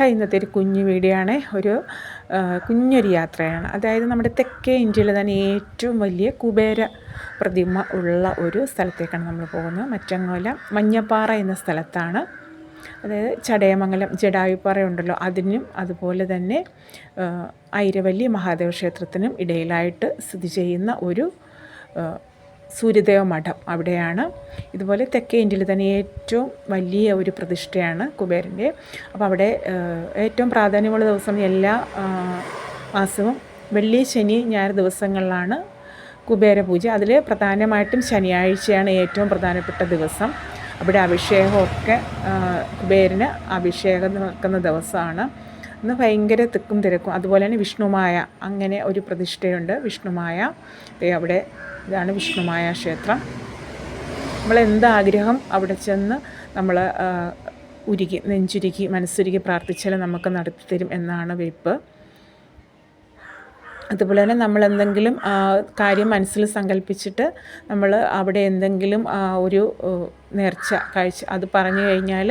Hi ഇന്നത്തെ ഒരു കുഞ്ഞു വീഡിയോ ആണ് ഒരു കുഞ്ഞൊരു യാത്രയാണ്. അതായത് നമ്മുടെ തെക്കേ ഇന്ത്യയിൽ തന്നെ ഏറ്റവും വലിയ കുബേര പ്രതിമ ഉള്ള ഒരു സ്ഥലത്തേക്കാണ് നമ്മൾ പോകുന്നത്. മറ്റങ്ങോല മഞ്ഞപ്പാറ എന്ന സ്ഥലത്താണ്. അതായത് ചടയമംഗലം ജഡായുപ്പാറ ഉണ്ടല്ലോ അതിനും അതുപോലെ തന്നെ ഐരവല്ലി മഹാദേവ ക്ഷേത്രത്തിനും ഇടയിലായിട്ട് സ്ഥിതി ചെയ്യുന്ന ഒരു സൂര്യദേവ മഠം അവിടെയാണ്. ഇതുപോലെ തെക്കേ ഇന്ത്യയിൽ തന്നെ ഏറ്റവും വലിയ ഒരു പ്രതിഷ്ഠയാണ് കുബേരന്റെ. അപ്പോൾ അവിടെ ഏറ്റവും പ്രാധാന്യമുള്ള ദിവസം എല്ലാ മാസവും വെള്ളി ശനി ഞായർ ദിവസങ്ങളിലാണ് കുബേര പൂജ. അതിൽ പ്രധാനമായിട്ടും ശനിയാഴ്ചയാണ് ഏറ്റവും പ്രധാനപ്പെട്ട ദിവസം. അവിടെ അഭിഷേകമൊക്കെ കുബേരന് അഭിഷേകം നടക്കുന്ന ദിവസമാണ്. ഇന്ന് ഭയങ്കര തിക്കും തിരക്കും. അതുപോലെ തന്നെ വിഷ്ണുമായ അങ്ങനെ ഒരു പ്രതിഷ്ഠയുണ്ട്. വിഷ്ണുമായ അവിടെ ഇതാണ് വിഷ്ണുമായ ക്ഷേത്രം. നമ്മൾ എന്താഗ്രഹം അവിടെ ചെന്ന് നമ്മൾ ഉരുകി നെഞ്ചുരുക്കി മനസ്സുരുക്കി പ്രാർത്ഥിച്ചാൽ നമുക്ക് നടത്തി തരും എന്നാണ് വെയ്പ്പ്. അതുപോലെ തന്നെ നമ്മൾ എന്തെങ്കിലും കാര്യം മനസ്സിൽ സങ്കല്പിച്ചിട്ട് നമ്മൾ അവിടെ എന്തെങ്കിലും ഒരു നേർച്ച കാഴ്ച അത് പറഞ്ഞു കഴിഞ്ഞാൽ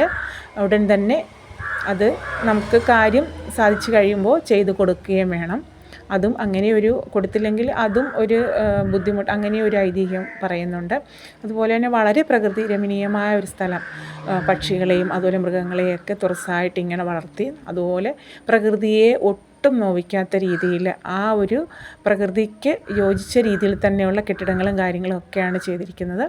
ഉടൻ തന്നെ അത് നമുക്ക് കാര്യം സാധിച്ചു കഴിയുമ്പോൾ ചെയ്തു കൊടുക്കുകയും വേണം. അതും അങ്ങനെ ഒരു കൊടുത്തില്ലെങ്കിൽ അതും ഒരു ബുദ്ധിമുട്ട് അങ്ങനെ ഒരു ഐതിഹ്യം പറയുന്നുണ്ട്. അതുപോലെ തന്നെ വളരെ പ്രകൃതി രമണീയമായ ഒരു സ്ഥലം. പക്ഷികളെയും അതുപോലെ മൃഗങ്ങളെയൊക്കെ തുറസായിട്ട് ഇങ്ങനെ വളർത്തി അതുപോലെ പ്രകൃതിയെ ഒട്ടും നോവിക്കാത്ത രീതിയിൽ ആ ഒരു പ്രകൃതിക്ക് യോജിച്ച രീതിയിൽ തന്നെയുള്ള കെട്ടിടങ്ങളും കാര്യങ്ങളും ഒക്കെയാണ് ചെയ്തിരിക്കുന്നത്.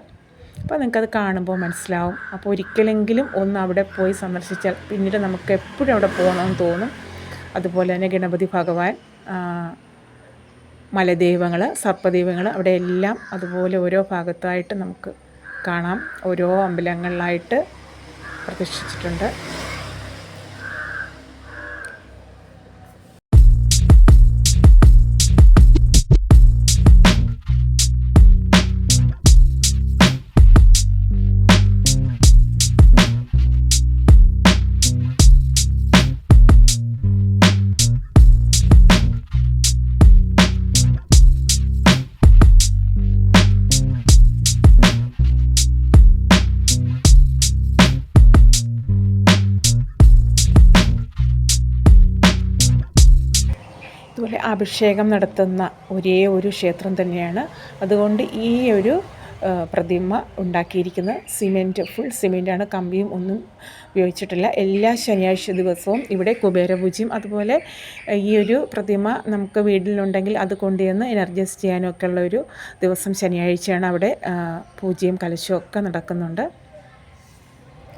അപ്പോൾ നിങ്ങൾക്കത് കാണുമ്പോൾ മനസ്സിലാവും. അപ്പോൾ ഒരിക്കലെങ്കിലും ഒന്ന് അവിടെ പോയി സന്ദർശിച്ചാൽ പിന്നീട് നമുക്ക് എപ്പോഴും അവിടെ പോകണമെന്ന് തോന്നും. അതുപോലെ തന്നെ ഗണപതി ഭഗവാൻ മലദൈവങ്ങൾ സർപ്പദൈവങ്ങൾ അവിടെ എല്ലാം അതുപോലെ ഓരോ ഭാഗത്തായിട്ട് നമുക്ക് കാണാം. ഓരോ അമ്പലങ്ങളിലായിട്ട് പ്രതിഷ്ഠിച്ചിട്ടുണ്ട്. അതുപോലെ അഭിഷേകം നടത്തുന്ന ഒരേ ഒരു ക്ഷേത്രം തന്നെയാണ്. അതുകൊണ്ട് ഈ ഒരു പ്രതിമ ഉണ്ടാക്കിയിരിക്കുന്നത് സിമെന്റ് ഫുൾ സിമെന്റാണ് കമ്പിയും ഒന്നും ഉപയോഗിച്ചിട്ടില്ല. എല്ലാ ശനിയാഴ്ച ദിവസവും ഇവിടെ കുബേരപൂജയും അതുപോലെ ഈ ഒരു പ്രതിമ നമുക്ക് വീട്ടിലുണ്ടെങ്കിൽ അത് കൊണ്ടുവന്ന് എനർജൈസ് ചെയ്യാനൊക്കെ ഉള്ള ഒരു ദിവസം ശനിയാഴ്ചയാണ് അവിടെ പൂജയും കലശവും ഒക്കെ നടക്കുന്നുണ്ട്.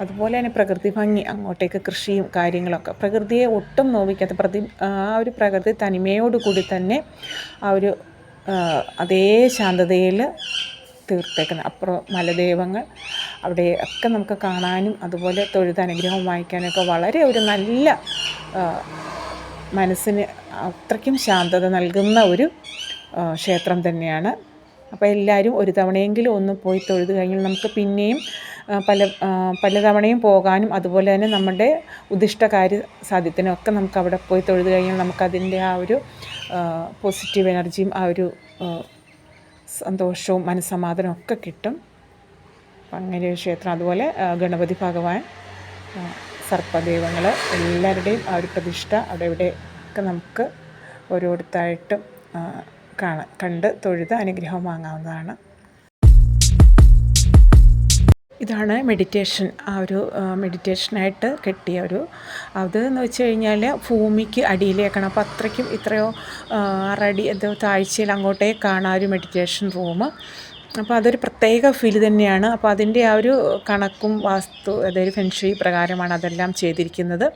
അതുപോലെ തന്നെ പ്രകൃതി ഭംഗി അങ്ങോട്ടേക്ക് കൃഷിയും കാര്യങ്ങളൊക്കെ. പ്രകൃതിയെ ഒട്ടും നോവിക്കാത്ത പ്രതി ആ ഒരു പ്രകൃതി തനിമയോടുകൂടി തന്നെ ആ ഒരു അതേ ശാന്തതയിൽ തീർത്തേക്കുന്നത്. അപ്പുറം മലദേവങ്ങൾ അവിടെ ഒക്കെ നമുക്ക് കാണാനും അതുപോലെ തൊഴുത് അനുഗ്രഹം വായിക്കാനൊക്കെ വളരെ ഒരു നല്ല മനസ്സിന് അത്രയ്ക്കും ശാന്തത നൽകുന്ന ഒരു ക്ഷേത്രം തന്നെയാണ് അപ്പോൾ എല്ലാവരും ഒരു തവണയെങ്കിലും ഒന്ന് പോയി തൊഴുത് കഴിഞ്ഞാൽ നമുക്ക് പിന്നെയും പല പല തവണയും പോകാനും അതുപോലെ തന്നെ നമ്മുടെ ഉദ്ദിഷ്ട കാര്യ സാധ്യത്തിനൊക്കെ നമുക്ക് അവിടെ പോയി തൊഴുത് കഴിഞ്ഞാൽ നമുക്കതിന്റെ ആ ഒരു പോസിറ്റീവ് എനർജിയും ആ ഒരു സന്തോഷവും മനസ്സമാധാനവും ഒക്കെ കിട്ടും. അപ്പം അങ്ങനെ ഒരു ക്ഷേത്രം. അതുപോലെ ഗണപതി ഭഗവാൻ സർപ്പദൈവങ്ങൾ എല്ലാവരുടെയും ആ ഒരു പ്രതിഷ്ഠ അവിടെ ഇവിടെ ഒക്കെ നമുക്ക് ഓരോരുത്തരായിട്ടും ആ, കാണാം കണ്ട് തൊഴുത് അനുഗ്രഹം വാങ്ങാവുന്നതാണ്. ഇതാണ് മെഡിറ്റേഷൻ ആ ഒരു മെഡിറ്റേഷനായിട്ട് കെട്ടിയ ഒരു അതെന്ന് വെച്ച് കഴിഞ്ഞാൽ ഭൂമിക്ക് അടിയിലേക്കാണ്. അപ്പോൾ അത്രയ്ക്കും ഇത്രയോ ആറടി എന്തോ താഴ്ചയിൽ അങ്ങോട്ടേക്കാണ് ആ ഒരു മെഡിറ്റേഷൻ റൂം അപ്പോൾ അതൊരു പ്രത്യേക ഫീൽ തന്നെയാണ്. അപ്പോൾ അതിന്റെ ആ ഒരു കണക്കും വാസ്തു അതായത് ഫെൻഷി പ്രകാരമാണ് അതെല്ലാം ചെയ്തിരിക്കുന്നത്.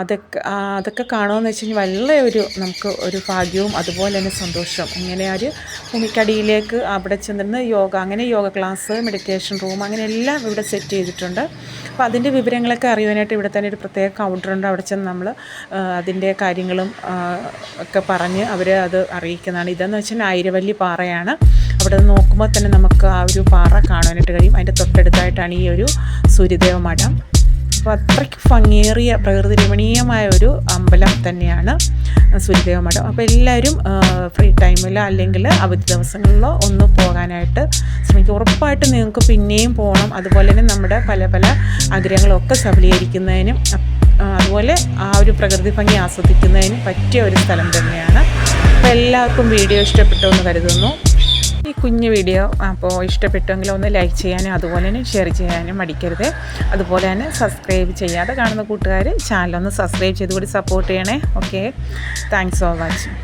അതൊക്കെ അതൊക്കെ കാണുമെന്ന് വെച്ച് കഴിഞ്ഞാൽ വളരെ ഒരു നമുക്ക് ഒരു ഭാഗ്യവും അതുപോലെ തന്നെ സന്തോഷവും. ഇങ്ങനെ ഒരു ഭൂമിക്കടിയിലേക്ക് അവിടെ ചെന്നിരുന്ന് യോഗ അങ്ങനെ യോഗ ക്ലാസ് മെഡിറ്റേഷൻ റൂം അങ്ങനെ എല്ലാം ഇവിടെ സെറ്റ് ചെയ്തിട്ടുണ്ട്. അപ്പോൾ അതിന്റെ വിവരങ്ങളൊക്കെ അറിയുവാനായിട്ട് ഇവിടെ തന്നെ ഒരു പ്രത്യേക കൗണ്ടറുണ്ട് അവിടെ ചെന്ന് നമ്മൾ അതിന്റെ കാര്യങ്ങളും ഒക്കെ പറഞ്ഞ് അവർ അത് അറിയിക്കുന്നതാണ്. ഇതെന്ന് വെച്ചാൽ ആയിരവല്ലി പാറയാണ്. അവിടെ നിന്ന് നോക്കുമ്പോൾ തന്നെ നമുക്ക് ആ ഒരു പാറ കാണാനായിട്ട് കഴിയും. അതിന്റെ തൊട്ടടുത്തായിട്ടാണ് ഈ ഒരു സൂര്യദേവ മഠം. അപ്പോൾ അത്രയ്ക്ക് ഭംഗിയേറിയ പ്രകൃതി രമണീയമായ ഒരു അമ്പലം തന്നെയാണ് സൂര്യദേവ മഠം. അപ്പോൾ എല്ലാവരും ഫ്രീ ടൈമിലോ അല്ലെങ്കിൽ അവധി ദിവസങ്ങളിലോ ഒന്ന് പോകാനായിട്ട് ശ്രമിക്കും ഉറപ്പായിട്ടും നിങ്ങൾക്ക് പിന്നെയും പോകണം അതുപോലെ തന്നെ നമ്മുടെ പല പല ആഗ്രഹങ്ങളൊക്കെ സഫലീകരിക്കുന്നതിനും അതുപോലെ ആ ഒരു പ്രകൃതി ഭംഗി ആസ്വദിക്കുന്നതിനും പറ്റിയ ഒരു സ്ഥലം തന്നെയാണ്. അപ്പോൾ എല്ലാവർക്കും വീഡിയോ ഇഷ്ടപ്പെട്ടു എന്ന് കരുതുന്നു. ഈ കുഞ്ഞു വീഡിയോ അപ്പോൾ ഇഷ്ടപ്പെട്ടെങ്കിൽ ഒന്ന് ലൈക്ക് ചെയ്യാനും അതുപോലെ തന്നെ ഷെയർ ചെയ്യാനും മടിക്കരുത്. അതുപോലെ തന്നെ സബ്സ്ക്രൈബ് ചെയ്യാതെ കാണുന്ന കൂട്ടുകാർ ചാനലൊന്ന് സബ്സ്ക്രൈബ് ചെയ്ത് കൂടി സപ്പോർട്ട് ചെയ്യണേ. Okay thanks for watching